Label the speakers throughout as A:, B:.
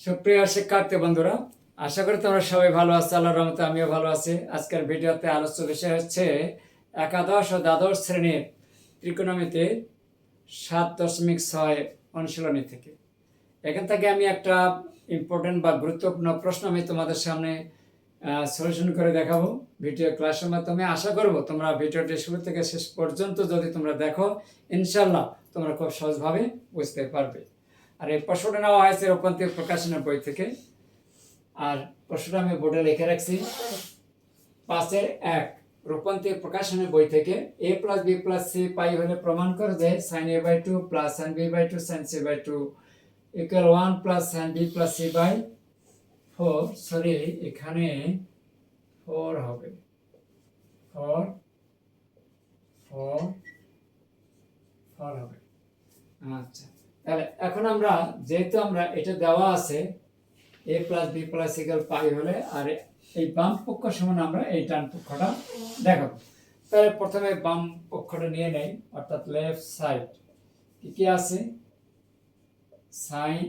A: সুপ্রিয় শিক্ষার্থী বন্ধুরা, আশা করি তোমরা সবাই ভালো আছো, আল্লাহর রহমতে আমিও ভালো আছি। আজকের ভিডিওতে আলোচ্য বিষয় হচ্ছে একাদশ ও দ্বাদশ শ্রেণির ত্রিকোণমিতে সাত দশমিক ছয় অনুশীলনী থেকে। এখান থেকে আমি একটা ইম্পর্টেন্ট বা গুরুত্বপূর্ণ প্রশ্ন আমি তোমাদের সামনে সলিউশন করে দেখাবো ভিডিও ক্লাসের মাধ্যমে। আশা করব তোমরা ভিডিওটি শুরু থেকে শেষ পর্যন্ত যদি তোমরা দেখো ইনশাল্লাহ তোমরা খুব সহজভাবে বুঝতে পারবে। আর এই প্রশ্নটা নেওয়া হয়েছে রূপান্তর প্রকাশনের বই থেকে। আর প্রশ্নটা আমি বোর্ডে লিখে রাখছি। পাঁচের এক রূপান্তর প্রকাশনের বই থেকে A plus B plus C pi হলে প্রমাণ করে যে sine A by two plus sine B by two sine C by two equal one plus sine B plus C by four sorry এখানে ফোর হবে। ফোর ফোর ফোর হবে। আচ্ছা। তাহলে এখন আমরা, যেহেতু আমরা এটা দেওয়া আছে A plus B plus equal pi হলে, আর এই বাম পক্ষ সমান আমরা এই ডান পক্ষটা দেখাবো। তাহলে প্রথমে বাম পক্ষটা নিয়ে নেই, অর্থাৎ লেফট সাইড কি কি আছে? Sine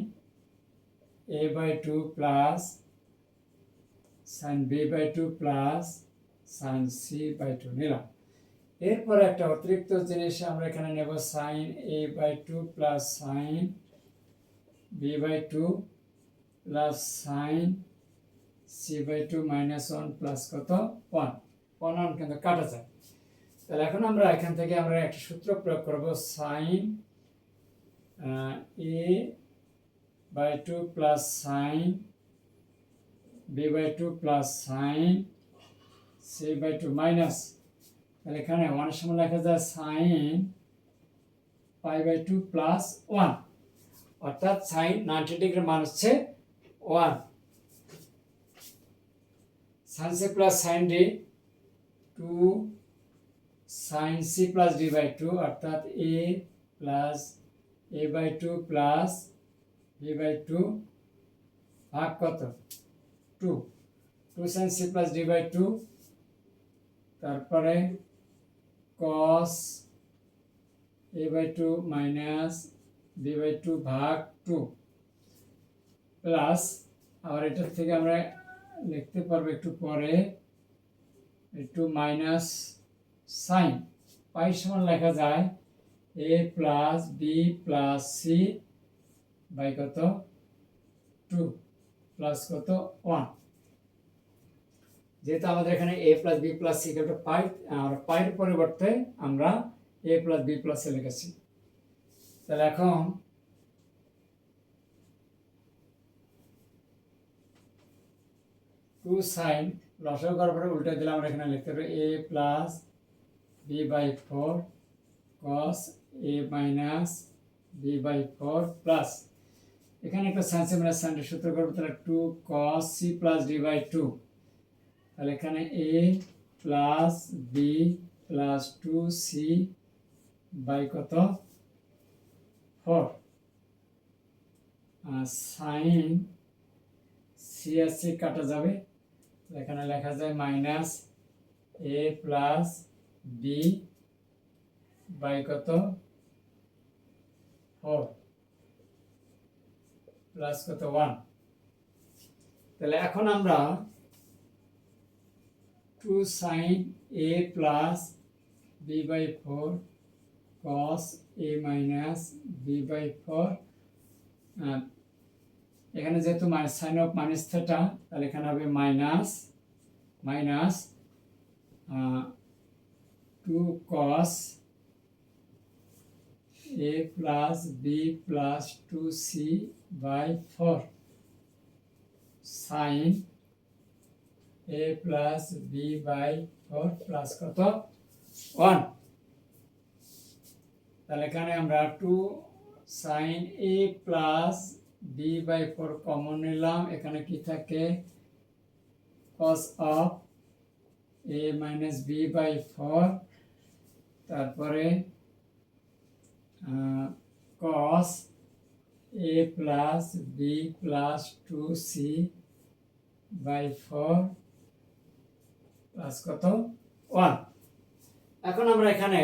A: A by two plus sine B by two plus sine C by two নিলাম। এরপরে একটা অতিরিক্ত জিনিস আমরা এখানে নেব sine A by two plus sine B by two plus sine C by two minus one plus কত? One one one কিন্তু কাটা যায়। তাহলে এখন আমরা এখান থেকে আমরা একটা সূত্র প্রয়োগ করব sine A by two plus sine B by two plus sine C by two minus তাহলে এখানে ওয়ানের সময় লেখা যায় sine pi by two plus one অর্থাৎ সাইন নাইনটি ডিগ্রি মান হচ্ছে one sine C plus sine D two sine C plus D by two অর্থাৎ A plus A by two plus B by two ভাগ কত? Two two sine C plus D by two তারপরে cos A by two minus B by two ভাগ two plus আবার এটার থেকে আমরা লিখতে পারব একটু পরে একটু মাইনাস সাইন পাই সমান লেখা যায় A plus B plus C by কত? টু প্লাস কত? ওয়ান যেহেতু আমাদের এখানে A plus B plus C একটা পাই আর পাইয়ের পরিবর্তে আমরা A plus B plus A লিখেছি। তাহলে এখন টু সাইন লসও করার পরে উল্টে দিলে আমরা এখানে লিখতে পারি A plus B by four cos A minus B by four plus এখানে একটা সাইন মাইনাস সাইনটা সূত্র করব, তাহলে two cos C plus D by two তাহলে এখানে A plus B plus two C by কত? ফোর সাইন সি আর সি কাটা যাবে। এখানে লেখা যায় minus A plus B by কত? ফোর প্লাস কত? ওয়ান তাহলে এখন আমরা two sine A plus B by four cos A minus B by four. এখানে যেহেতু সাইন অফ মাইনাস থেটা তাহলে এখানে হবে minus minus two cos A plus B plus two C by four sine A plus B by four plus কত? One তাহলে এখানে আমরা two sine A plus B by four common নিলাম। এখানে কি থাকে? Cos of A minus B by four তারপরে cos plus B plus two C by four plus কত? ওয়ান এখন আমরা এখানে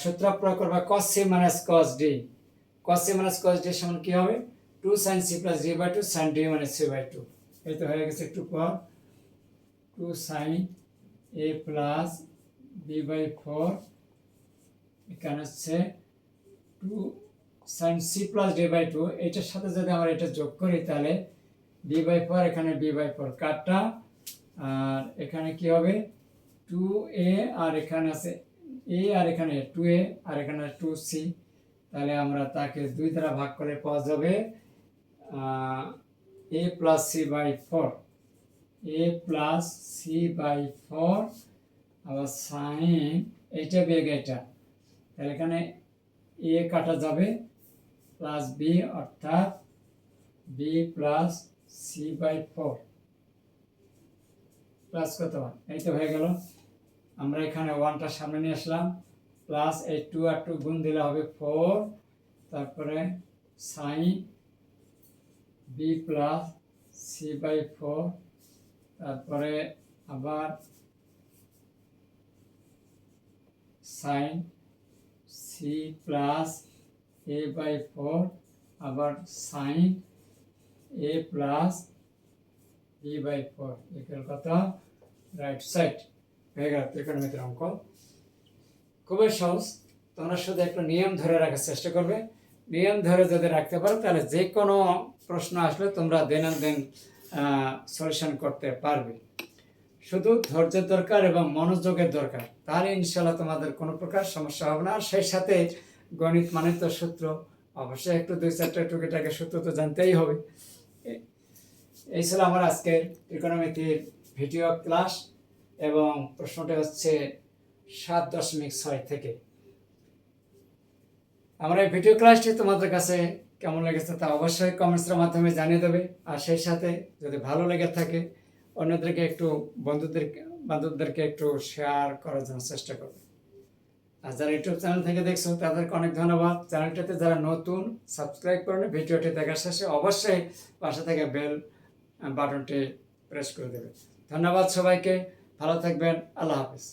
A: সূত্র প্রয়োগ করব cos C minus cos D cos C minus cos D সমান কি হবে? Two sine C plus D by two sine D মানে সি বাই টু এই তো হয়ে গেছে একটু পর two sine A plus B by four এখানে হচ্ছে two sine C plus D by two এটার সাথে যদি আমরা এটা যোগ করি তাহলে বি বাই ফোর এখানে বি বাই ফোর কাটটা আর এখানে কি হবে? টু এ আর এখানে আছে এ আর এখানে টু এ আর এখানে টু সি তাহলে আমরা তাকে দুই দ্বারা ভাগ করে পাওয়া যাবে A plus C by four A plus C by four আবার সাইন এইটা বেগ এটা। তাহলে এখানে এ কাটা যাবে প্লাস বি অর্থাৎ B plus C by four plus কত? এই তো হয়ে গেল। আমরা এখানে ওয়ানটা সামনে নিয়ে আসলাম। প্লাস এই টু আর টু গুণ দিলে হবে ফোর। তারপরে sine B plus C by four. তারপরে আবার sine C plus A by four. আবার sine A plus B by four equal কত? রাইট সাইড হয়ে গেল ত্রিকোণমিতির অঙ্ক। খুবই সহজ, তোমরা শুধু একটা নিয়ম ধরে রাখার চেষ্টা করবে। নিয়ম ধরে যদি রাখতে পারো, তাহলে যে কোনো প্রশ্ন আসলে তোমরা দৈনন্দিন সলিউশন করতে পারবে। শুধু ধৈর্যের দরকার এবং মনোযোগের দরকার, তাহলে ইনশাল্লাহ তোমাদের কোনো প্রকার সমস্যা হবে না। আর সেই সাথে গণিত মানে তো সূত্র, অবশ্যই একটু দুই চারটা টুকিটাকে সূত্র তো জানতেই হবে। এই ছিল আমার আজকের ইকোনমিতির ভিডিও ক্লাস এবং প্রশ্নটা হচ্ছে সাত দশমিক ছয় থেকে। আমার এই ভিডিও ক্লাসটি তোমাদের কাছে কেমন লেগেছে তা অবশ্যই কমেন্টসের মাধ্যমে জানিয়ে দেবে। আর সেই সাথে যদি ভালো লেগে থাকে, অন্যদেরকে একটু, বন্ধুদের, বান্ধবদেরকে একটু শেয়ার করার জন্য চেষ্টা করবে। আর যারা ইউটিউব চ্যানেল থেকে দেখছ, তাদেরকে অনেক ধন্যবাদ। চ্যানেলটাতে যারা নতুন সাবস্ক্রাইব করেন ভিডিওটি দেখার শেষে অবশ্যই পাশে থেকে বেল বাটনটি প্রেস করে দেবে ধন্যবাদ সবাইকে ভালো থাকবেন আল্লাহ হাফিজ।